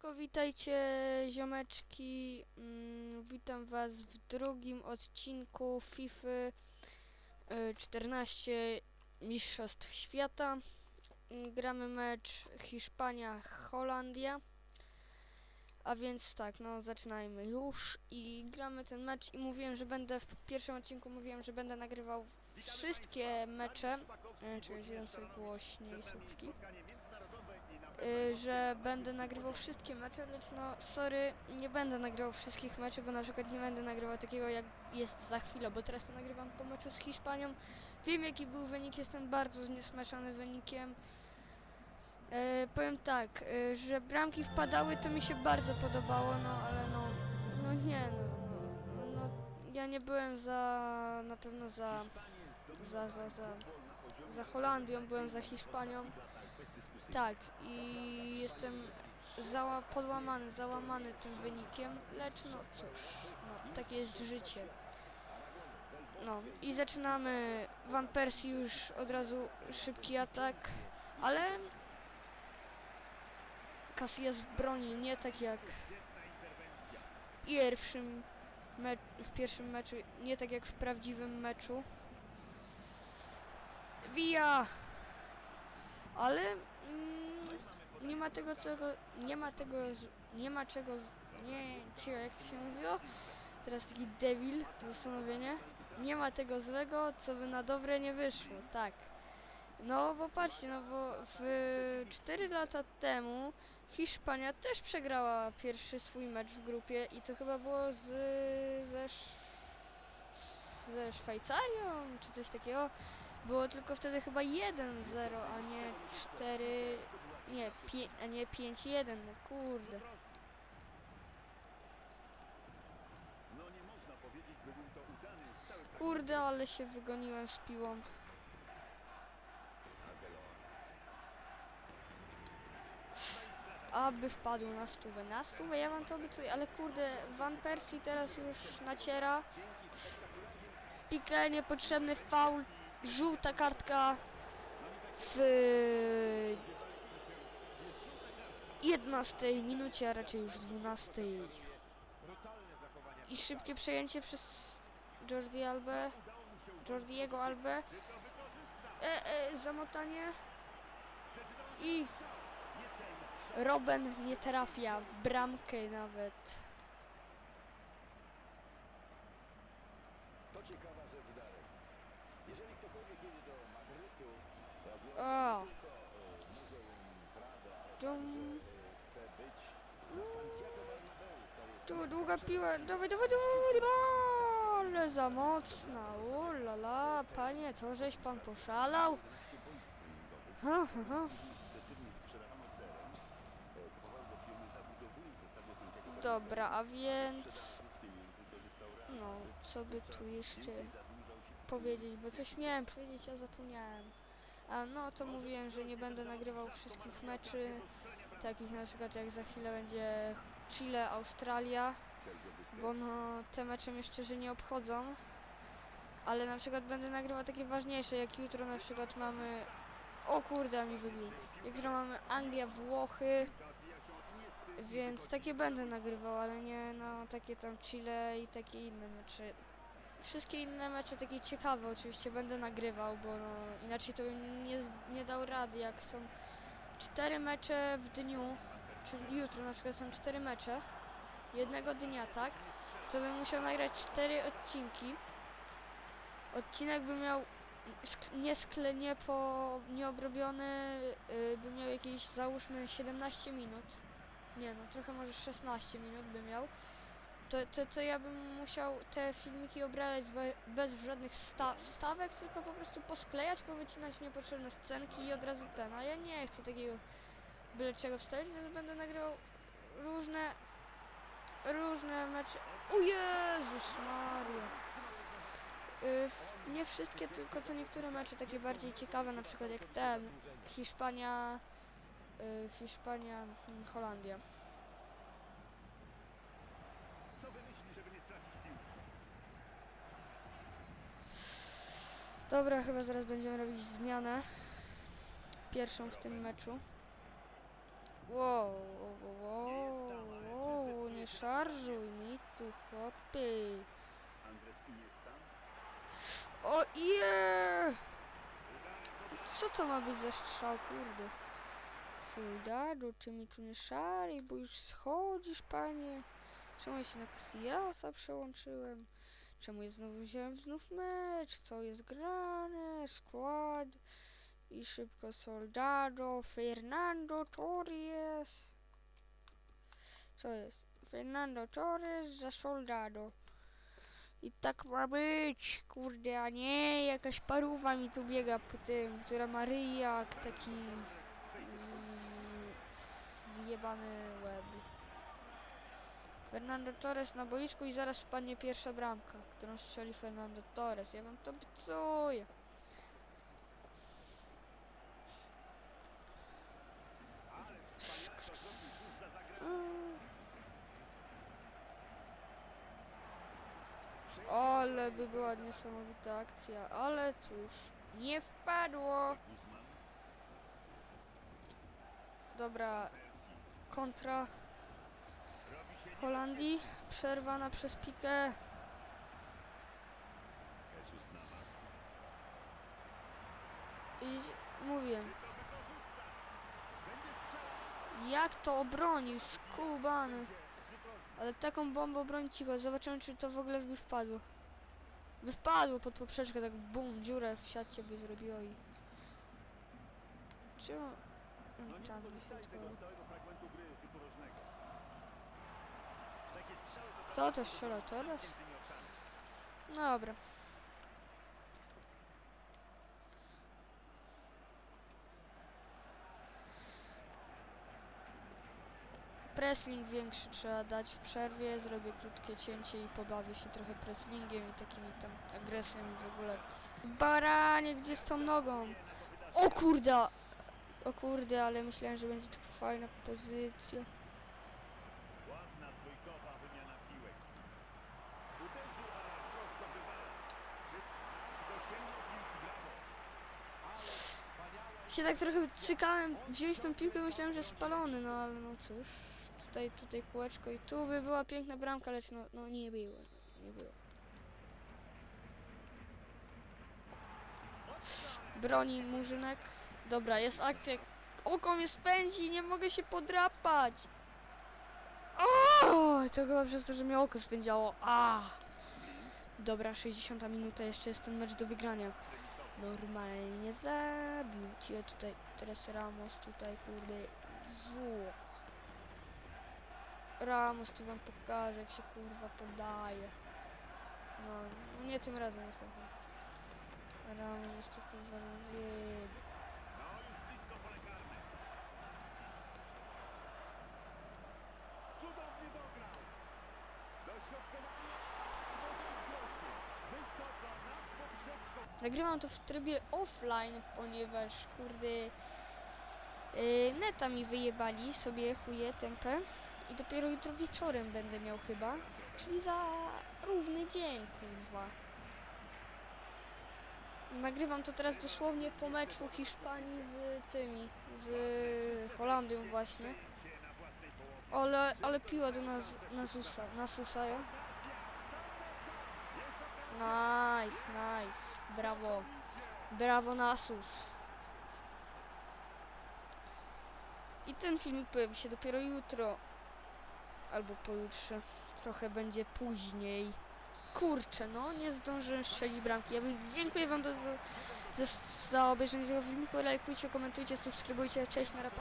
Witajcie ziomeczki. Mm, witam was w drugim odcinku FIFA y, 14 Mistrzostw Świata. Mm, gramy mecz Hiszpania-Holandia. A więc tak, no zaczynajmy już i gramy ten mecz i mówiłem, że będę w pierwszym odcinku mówiłem, że będę nagrywał wszystkie mecze. Y, Czekaj, dam sobie głośniej słuchawki że będę nagrywał wszystkie mecze, lecz no sorry, nie będę nagrywał wszystkich meczów, bo na przykład nie będę nagrywał takiego jak jest za chwilę, bo teraz to nagrywam po meczu z Hiszpanią. Wiem jaki był wynik, jestem bardzo zniesmaczony wynikiem. E, powiem tak, e, że bramki wpadały, to mi się bardzo podobało, no ale no, no nie, no, no, no ja nie byłem za, na pewno za, za, za, za, za Holandią, byłem za Hiszpanią. Tak, i jestem zała podłamany, załamany tym wynikiem, lecz no cóż, no, takie jest życie. No i zaczynamy Van Persie już od razu szybki atak, ale Casillas w broni, nie tak jak w pierwszym, w pierwszym meczu, nie tak jak w prawdziwym meczu. Via! Ale mm, nie ma tego co nie ma tego nie ma czego nie cicho, jak to się mówiło? Teraz taki debil zastanowienie. Nie ma tego złego co by na dobre nie wyszło tak. No bo patrzcie no bo w 4 lata temu Hiszpania też przegrała pierwszy swój mecz w grupie i to chyba było z ze, ze Szwajcarią czy coś takiego było tylko wtedy chyba 1-0, a nie 4... Nie, a nie 5-1, no kurde. Kurde, ale się wygoniłem z piłą. Aby wpadł na stówę. Na stówę ja wam to obiecuję, ale kurde, Van Persie teraz już naciera. Pique, niepotrzebny faul, żółta kartka w 11 minucie, a raczej już 12. brutalne zachowania. I szybkie przejęcie przez Jordi Albę. Jordiego Albę. E, e, zamotanie. I Robben nie trafia w bramkę nawet. To ciekawa O, dum. jest Tu długa piła. Dawaj, dawaj, dawaj. Ale za mocna. Ulala, panie, to żeś pan poszalał. Ha, ha, ha. Dobra, a więc... No, co by tu jeszcze... Powiedzieć, bo coś miałem powiedzieć, a zapomniałem. A no to mówiłem, że nie będę nagrywał wszystkich meczy, takich na przykład jak za chwilę będzie Chile, Australia, bo no te mecze mnie szczerze nie obchodzą. Ale na przykład będę nagrywał takie ważniejsze, jak jutro na przykład mamy... O kurde, mi wybił. Jutro mamy Anglia, Włochy, więc takie będę nagrywał, ale nie no takie tam Chile i takie inne mecze wszystkie inne mecze takie ciekawe oczywiście będę nagrywał, bo no, inaczej to nie, nie dał rady, jak są cztery mecze w dniu, czyli jutro na przykład są cztery mecze, jednego dnia, tak, to bym musiał nagrać cztery odcinki. Odcinek by miał sk- nie skle, nie po, nieobrobiony, yy, by miał jakieś załóżmy 17 minut. Nie no, trochę może 16 minut by miał to, to, to ja bym musiał te filmiki obrabiać be, bez żadnych sta, wstawek, tylko po prostu posklejać, powycinać niepotrzebne scenki i od razu ten. A ja nie chcę takiego byle czego wstawiać, więc będę nagrywał różne różne mecze. O Jezus Maria! Y, f- nie wszystkie, tylko co niektóre mecze takie bardziej ciekawe, na przykład jak ten Hiszpania y, Hiszpania, mm, Holandia. Dobra, chyba zaraz będziemy robić zmianę. Pierwszą w tym meczu. Wow, wow, wow, wow. szarżuj mi tu, Iniesta. O je! Co to ma być za strzał, kurde? Soldado, ty mi tu nie szarij, bo już schodzisz, panie. Czemu ja się na Castillasa przełączyłem? Czemu ja znowu wziąłem znów mecz? Co jest grane? Skład. I szybko Soldado, Fernando Torres. Co jest? Fernando Torres za Soldado. I tak ma być, kurde, a nie jakaś paruwa mi tu biega po tym, która ma ryj jak taki zjebany łeb. Fernando Torres na boisku i zaraz wpadnie pierwsza bramka, którą strzeli Fernando Torres. Ja wam to obiecuję. Ale by była niesamowita akcja, ale cóż, nie wpadło. Dobra, kontra Holandii, przerwana przez Navas. I mówiłem. Jak to obronił, skubany. Ale taką bombę obroni cicho, zobaczymy czy to w ogóle by wpadło. By wpadło pod poprzeczkę, tak bum, dziurę w siatcie by zrobiło i... Czemu... No nie Tam się Co to strzelał teraz? oczami. Dobra. Pressling większy trzeba dać w przerwie, zrobię krótkie cięcie i pobawię się trochę presslingiem i takimi tam agresją i w ogóle. Baranie, gdzie z tą nogą? O kurde! O kurde, ale myślałem, że będzie tak fajna pozycja. Się tak trochę cykałem wziąć tą piłkę, myślałem, że spalony, no ale no cóż. Tutaj, tutaj kółeczko i tu by była piękna bramka, lecz no, no nie było, nie było. Broni Murzynek. Dobra, jest akcja. Oko mnie spędzi, nie mogę się podrapać. O, to chyba przez to, że mnie oko spędziało. A. Dobra, 60 minuta, jeszcze jest ten mecz do wygrania. Normalnie zabił cię tutaj. Teraz Ramos tutaj, kurde. Wu. Ramos tu wam pokaże, jak się kurwa podaje. No, nie tym razem niestety. Ramos jest tu kurwa no. Nagrywam to w trybie offline, ponieważ kurde yy, neta mi wyjebali sobie chuje tempę i dopiero jutro wieczorem będę miał chyba, czyli za równy dzień kurwa. Nagrywam to teraz dosłownie po meczu Hiszpanii z tymi, z Holandią właśnie. Ale, ale piła do nas, Nasusa, Nasusa, jo? Nice, nice, brawo. Brawo Nasus. I ten filmik pojawi się dopiero jutro. Albo pojutrze. Trochę będzie później. Kurczę, no, nie zdążyłem strzelić bramki. Ja więc dziękuję wam za, za obejrzenie tego filmiku. Lajkujcie, komentujcie, subskrybujcie. Cześć, na rapa.